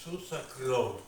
Ісуса кров. Ісуса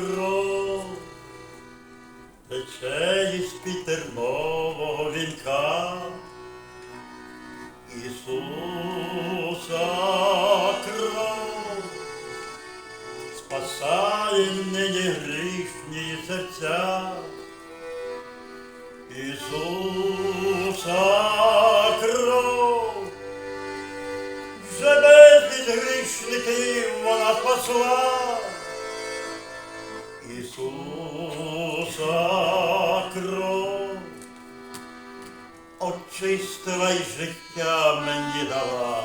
кров тече із під тернового вінка. Ісуса кров спасає нині грішні серця. Ісуса кров вже безліч грішників вона спасла. Ісуса кров очистила й життя мені дала.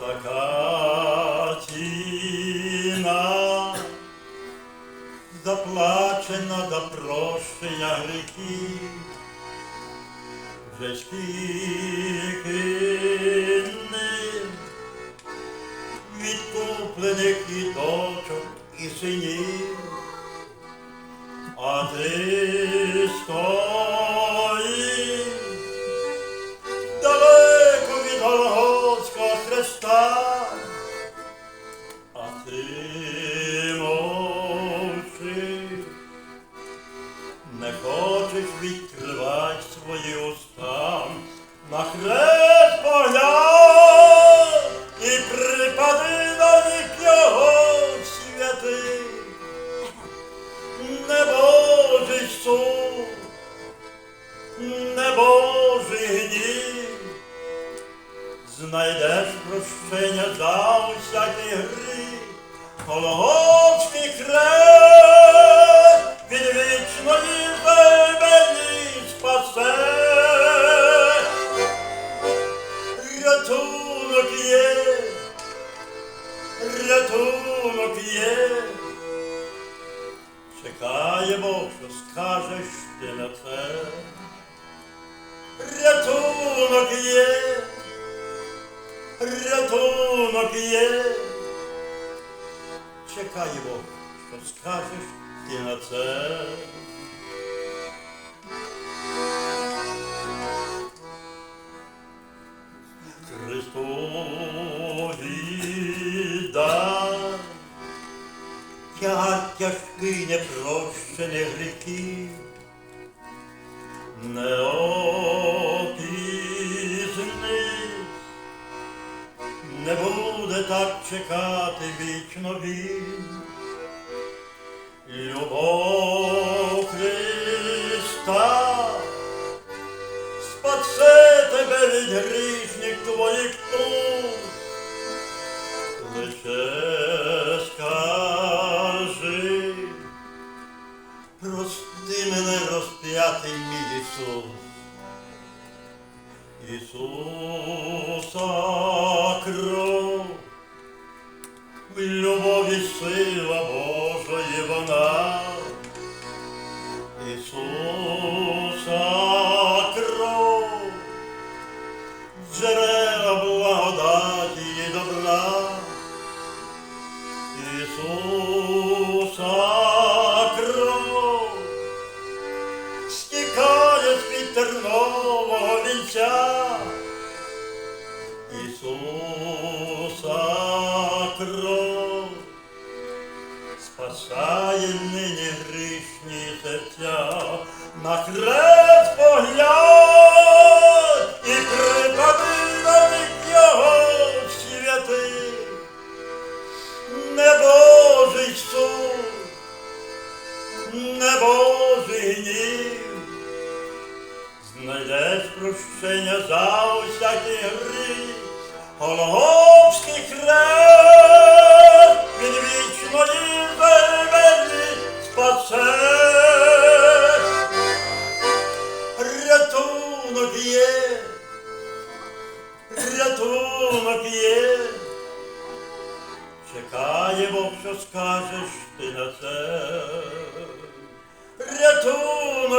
Така ціна заплачена за прощення гріхів. Вже скільки відкуплених і дочок і синів, а ти стоїш далеко від Голгофського хреста, а ти мовчиш, не хочеш відкривати свої уста. На хрест прощення за усякий гріх, Голгофський хрест від вічної землі спасе. Рятунок є, рятунок є. Чекаємо, що скажеш ти на це. Рятунок є, рятунок є. Чекаємо, що скажеш ти на це. Христові дай, тягар тяжкий непрощених гріхів, не опізни, буде так чекати вічно він. Любов Христа спасе тебе від грішних твоїх туз. Лише скажи, прости мене розп'ятий мій Ісус. Ісуса кров, say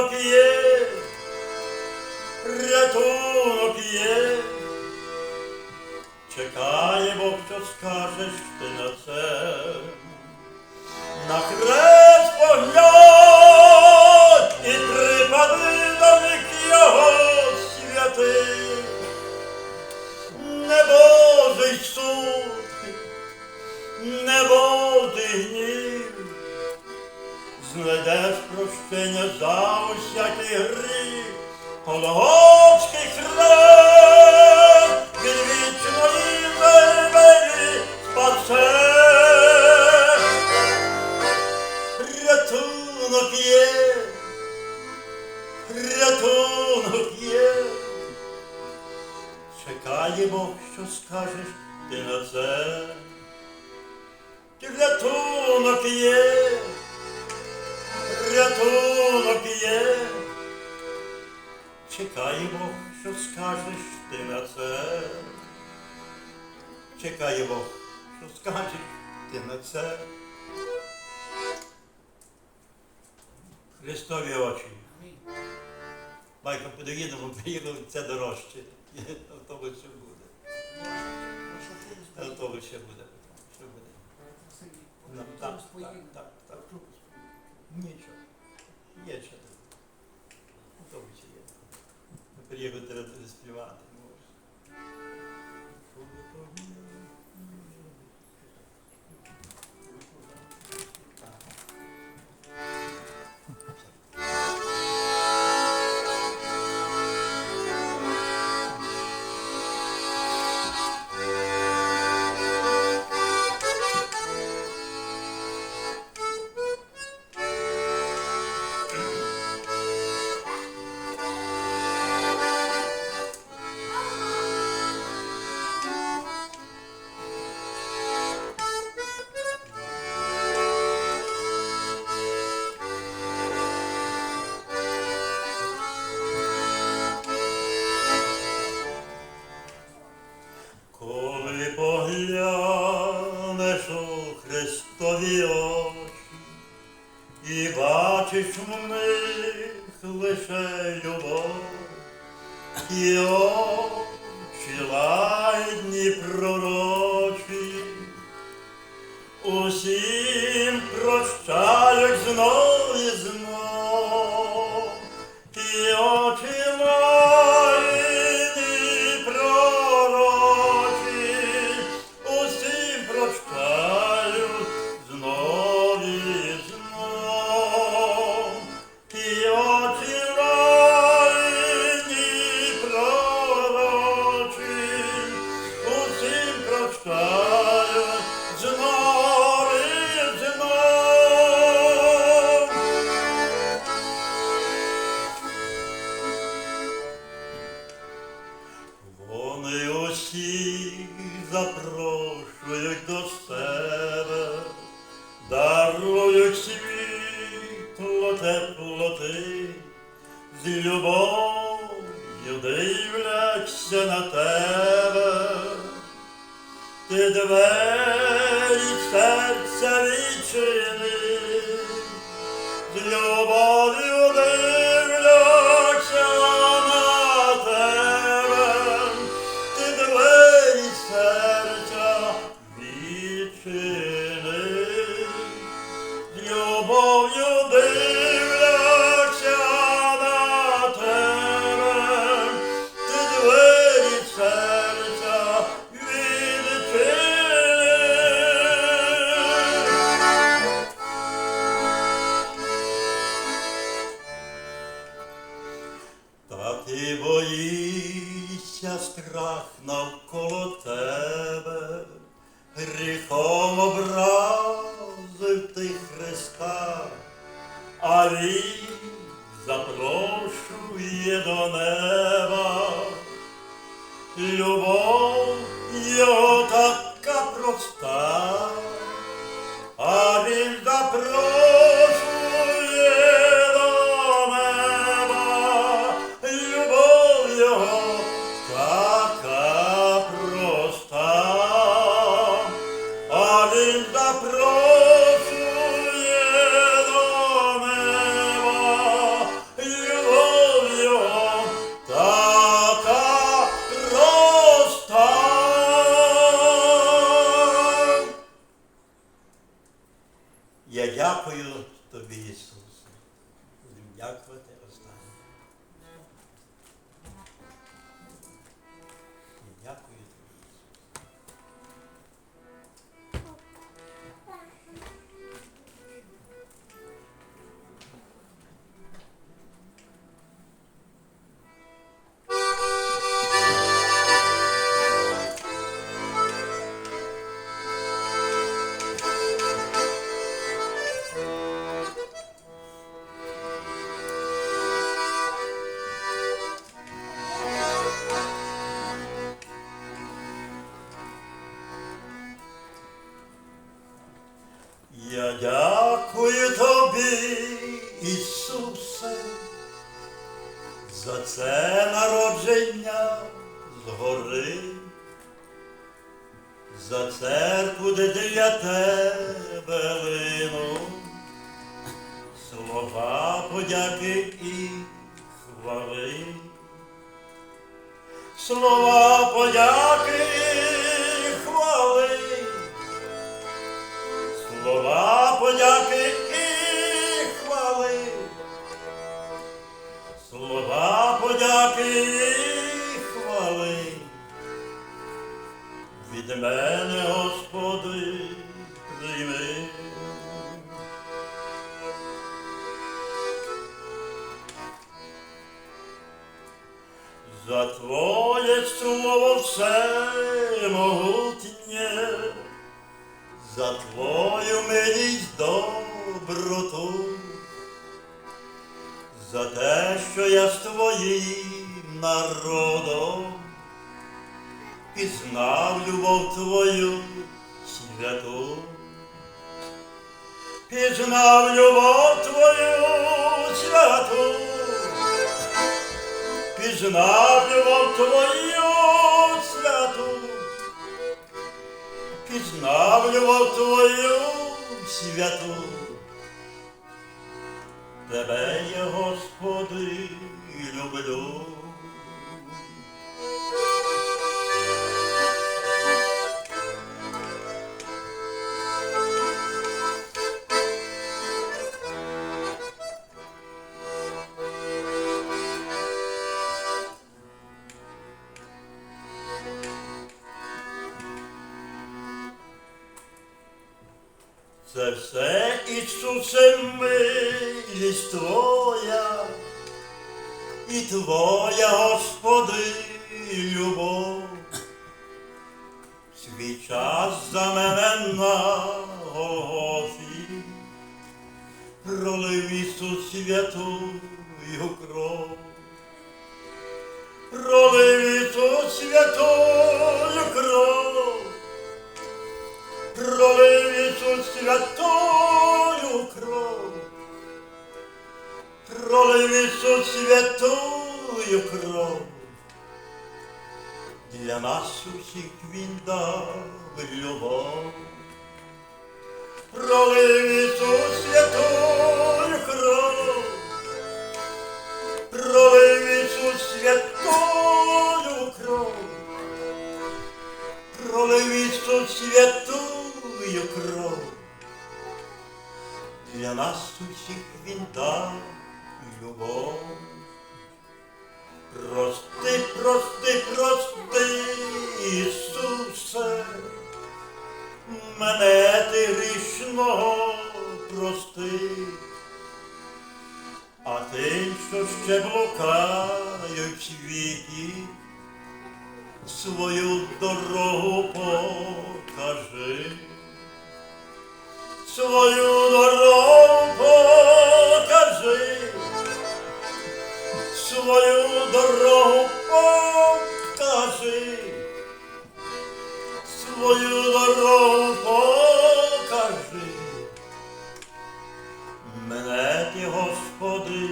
рятунок є, рятунок є, чекаємо, що скажеш ти на це, на крест погляд і трипади до них його святий, небожий суд, не Божий гнів. Знайдеш прощення за усякий гріх, Гологовський хрест, від вічної вербері спасе. дорожче. Автобус ще буде. Автобус ще буде. що буде. Ну, так, так, так, так. Нічого. Є що тут. Автобус є. Приїхати співати можеш. усім прощаю знов. All your days. Любов його така проста. подякувати останнє. Я дякую тобі, Ісусе, за це народження згори, за церкву, де для тебе лину, слова подяки і хвали, слова подяки. Слова подяки і хвали. Слова подяки і хвали. Від мене, Господи, прийми. За Твоє слово все могутнє, за Твою милість доброту, за те, що я з Твоїм народом пізнав любов Твою святу, пізнав любов Твою святу. Пізнав любов твою святу, любов твою святу. Тебе я, Господи, люблю. Це все, Ісусе, милість Твоя, і Твоя, Господи, любов. Свій час за мене на Голгофі, пролив Ісус святую кров. Пролив Ісус святою кров пролив Ісус святою кров, пролив Ісус святою кров, для нас усіх він дав любов, пролив Ісус святою кров, пролив Ісус святою кров. Пролив Ісус святую кров. Для нас усіх він дав любов. Прости, прости, прости, Ісусе, мене ти грішного прости, а тим, що ще блукають світі, свою дорогу покажи, свою дорогу покажи, свою дорогу покажи, свою дорогу покажи. Мене ти, Господи,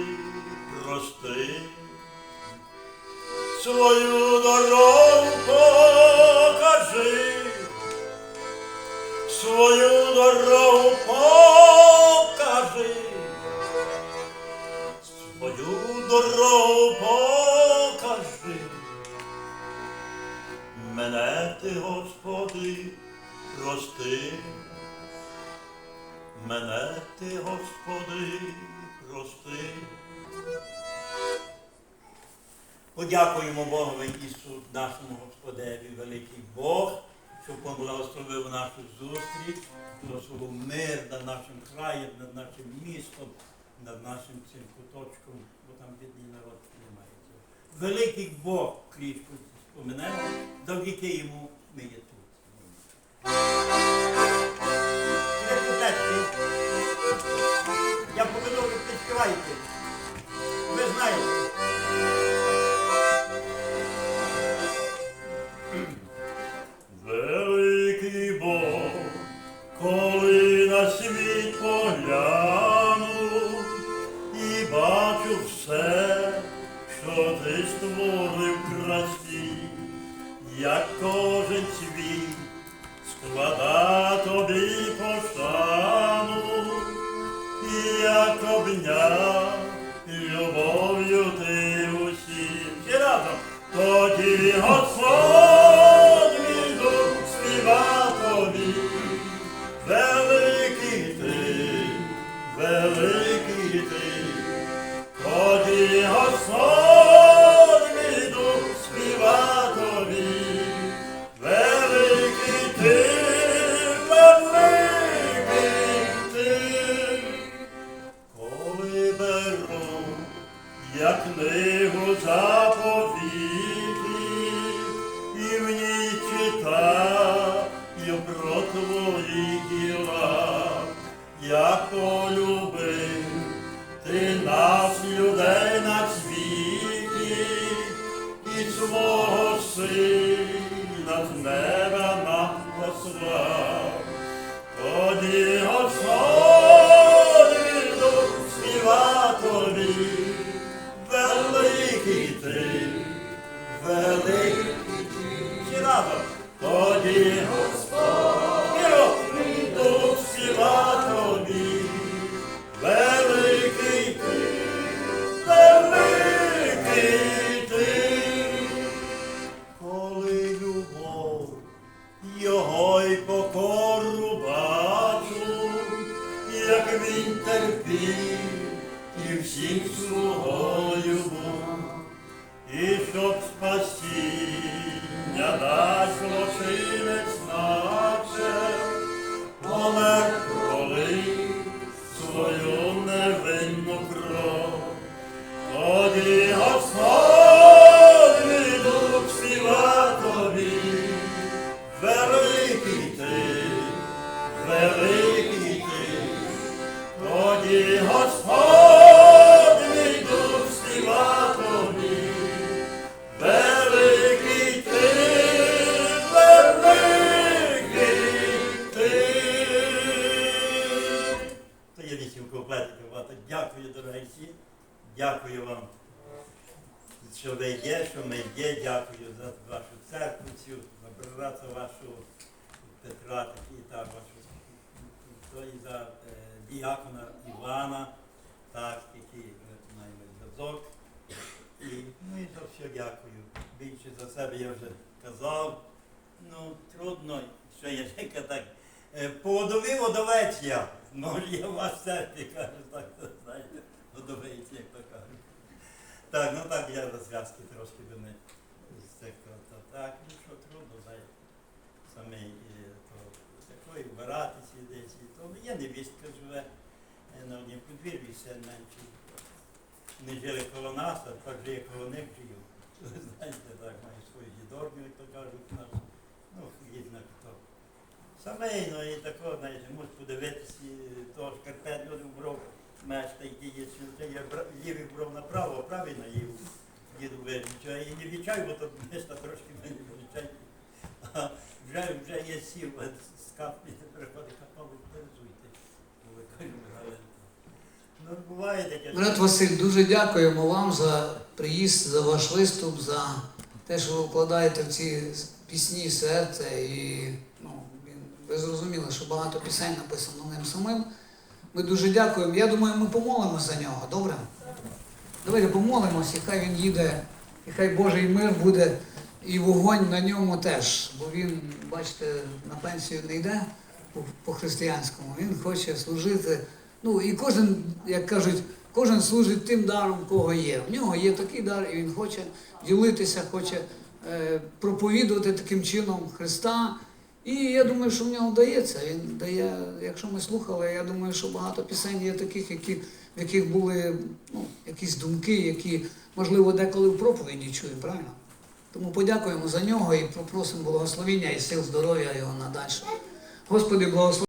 прости. Свою дорогу свою дорогу покажи, свою дорогу покажи. Мене ти, Господи, прости, мене ти, Господи, прости. Подякуємо Богові Ісу, нашому Господеві, великий Бог, що поблагословив нашу зустріч, благословив мир над нашим краєм, над нашим містом, над нашим цим куточком, бо там бідний народ немає. Великий Бог крічку споминемо, завдяки йому ми є тут. Я поведу, ви. Ви знаєте. Як кожен світ, склада тобі пошану, і як обняв любов'ю ти усім. Всі разом. Тоді Господь як книгу заповіти, і в ній читаю про твої діла, як полюбив ти нас, людей на світі, і свого сина з неба нам послав. Тоді Господь великий. Всі разом. Тоді себе я вже казав. Ну, трудно, що я ще так. Е, Поводовий водовець я. Може, я в вас в кажу, так, знаєте, водовець, як то кажуть. Так, ну так я за зв'язки трошки до них з так, ну що трудно, знаєте, самий, такої вбиратися десь, то є невістка живе на однім подвір'ї, ще менший. Не жили коло нас, а так же я коло них жив. Знаєте, так, маю свою дідорню, як то кажуть, у нас. Ну, їдна хто. Сімейно і тако, знаєте, можеш подивитися, того шкарпет люди вбров, меч та йти є, що я лівий бров направо, а правий на наїв. Діду вирішує. І не вічай, бо то міста трошки мене вичай. А вже, вже є сів, з капі приходить капало, перезуйте. Бо ви кажуть, Галина. Ну, буває таке. що- Брат Василь, дуже дякуємо вам за приїзд, за ваш виступ, за те, що ви вкладаєте в ці пісні серце. І ну, ви зрозуміли, що багато пісень написано ним самим. Ми дуже дякуємо. Я думаю, ми помолимося за нього, добре? Давайте помолимося, і хай він їде, і хай Божий мир буде, і вогонь на ньому теж. Бо він, бачите, на пенсію не йде по-християнському. Він хоче служити. Ну і кожен, як кажуть, кожен служить тим даром, кого є. В нього є такий дар, і він хоче ділитися, хоче е, проповідувати таким чином Христа. І я думаю, що в нього вдається. Він дає, якщо ми слухали, я думаю, що багато пісень є таких, які, в яких були ну, якісь думки, які, можливо, деколи в проповіді чуємо, правильно? Тому подякуємо за нього і попросимо благословіння і сил здоров'я його надальше. Господи, благослови.